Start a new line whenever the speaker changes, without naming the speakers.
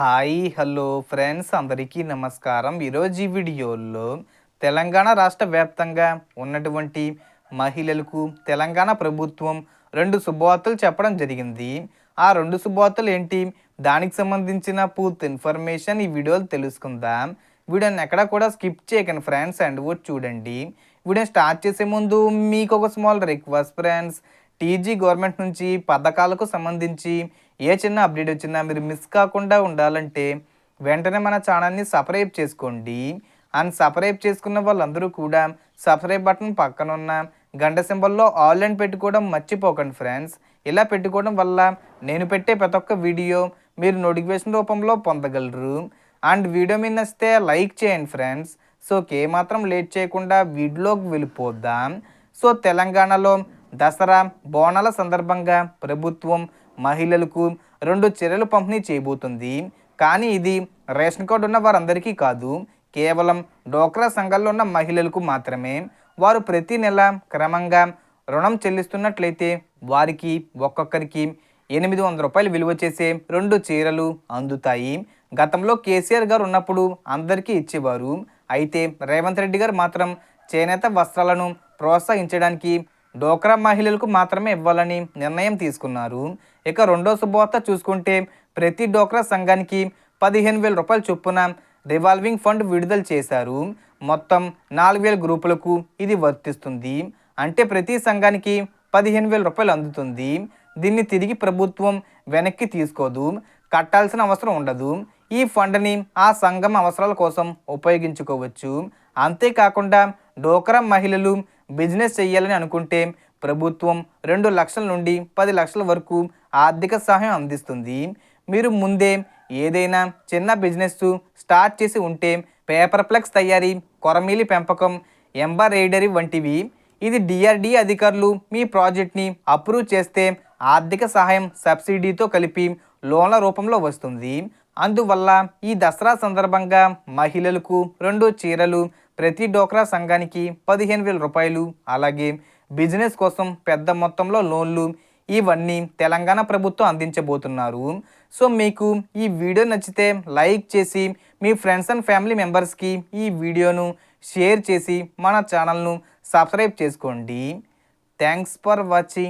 Hi hello friends అందరికీ నమస్కారం. ఈరోజు ఈ వీడియోలో తెలంగాణ రాష్ట్ర వ్యాప్తంగా ఉన్నటువంటి మహిళలకు తెలంగాణ ప్రభుత్వం రెండు శుభవార్తలు చెప్పడం జరిగింది. ఆ రెండు శుభవార్తలు ఏంటి? దానికి సంబంధించిన పూర్తి ఇన్ఫర్మేషన్ ఈ వీడియోలో తెలుసుకుందాం. వీడియోని ఎక్కడ కూడా స్కిప్ చేయకండి ఫ్రెండ్స్ అండ్ కూడా చూడండి. వీడియో స్టార్ట్ చేసే ముందు మీకు ఒక small request friends. TG government నుంచి పథకాలకు సంబంధించి ఏ చిన్న అప్డేట్ వచ్చినా మీరు మిస్ కాకుండా ఉండాలంటే వెంటనే మన ఛానల్ని సబ్స్క్రైబ్ చేసుకోండి. అండ్ సబ్స్క్రైబ్ చేసుకున్న వాళ్ళందరూ కూడా సబ్స్క్రైబ్ బటన్ పక్కన ఉన్న గంట సింబల్లో ఆల్ అండ్ పెట్టుకోవడం మర్చిపోకండి ఫ్రెండ్స్. ఇలా పెట్టుకోవడం వల్ల నేను పెట్టే ప్రతి ఒక్క వీడియో మీరు నోటిఫికేషన్ రూపంలో పొందగలరు. అండ్ వీడియో మీద నచ్చితే లైక్ చేయండి ఫ్రెండ్స్. సో మాత్రం లేట్ చేయకుండా వీడియోకి వెళ్ళిపోద్దాం సో తెలంగాణలో దసరా బోనాల సందర్భంగా ప్రభుత్వం మహిళలకు రెండు చీరలు పంపిణీ చేయబోతుంది. కానీ ఇది రేషన్ కార్డు ఉన్న వారందరికీ కాదు. కేవలం డోక్రా సంఘాల్లో ఉన్న మహిళలకు మాత్రమే. వారు ప్రతి నెల క్రమంగా రుణం చెల్లిస్తున్నట్లయితే వారికి ఒక్కొక్కరికి ఎనిమిది వందల రూపాయలు విలువ చేసే రెండు చీరలు అందుతాయి. గతంలో కేసీఆర్ గారు ఉన్నప్పుడు అందరికీ ఇచ్చేవారు. అయితే రేవంత్ రెడ్డి గారు మాత్రం చేనేత వస్త్రాలను ప్రోత్సహించడానికి డోక్రా మహిళలకు మాత్రమే ఇవ్వాలని నిర్ణయం తీసుకున్నారు. ఇక రెండో శుభవార్త చూసుకుంటే ప్రతి డోక్రా సంఘానికి పదిహేను వేల రూపాయల చొప్పున రివాల్వింగ్ ఫండ్ విడుదల చేశారు. మొత్తం నాలుగు వేల గ్రూపులకు ఇది వర్తిస్తుంది. అంటే ప్రతి సంఘానికి పదిహేను వేల రూపాయలు అందుతుంది. దీన్ని తిరిగి ప్రభుత్వం వెనక్కి తీసుకోదు. కట్టాల్సిన అవసరం ఉండదు. ఈ ఫండ్ని ఆ సంఘం అవసరాల కోసం ఉపయోగించుకోవచ్చు. అంతేకాకుండా డోక్రా మహిళలు బిజినెస్ చేయాలని అనుకుంటే ప్రభుత్వం రెండు లక్షల నుండి పది లక్షల వరకు ఆర్థిక సహాయం అందిస్తుంది. మీరు ముందే ఏదైనా చిన్న బిజినెస్ స్టార్ట్ చేసి ఉంటే పేపర్ ప్లెక్స్ తయారీ కొరమీలి పెంపకం ఎంబరేడరీ వంటివి. ఇది డిఆర్డి అధికారులు మీ ప్రాజెక్ట్ని అప్రూవ్ చేస్తే ఆర్థిక సహాయం సబ్సిడీతో కలిపి లోన్ల రూపంలో వస్తుంది. అందువల్ల ఈ దసరా సందర్భంగా మహిళలకు రెండు చీరలు ప్రతి డోక్రా సంఘానికి పదిహేను వేల రూపాయలు. అలాగే బిజినెస్ కోసం పెద్ద మొత్తంలో లోన్లు ఇవన్నీ తెలంగాణ ప్రభుత్వం అందించబోతున్నారు. సో మీకు ఈ వీడియో నచ్చితే లైక్ చేసి మీ ఫ్రెండ్స్ అండ్ ఫ్యామిలీ మెంబర్స్కి ఈ వీడియోను షేర్ చేసి మన ఛానల్ను సబ్స్క్రైబ్ చేసుకోండి. Thanks for watching.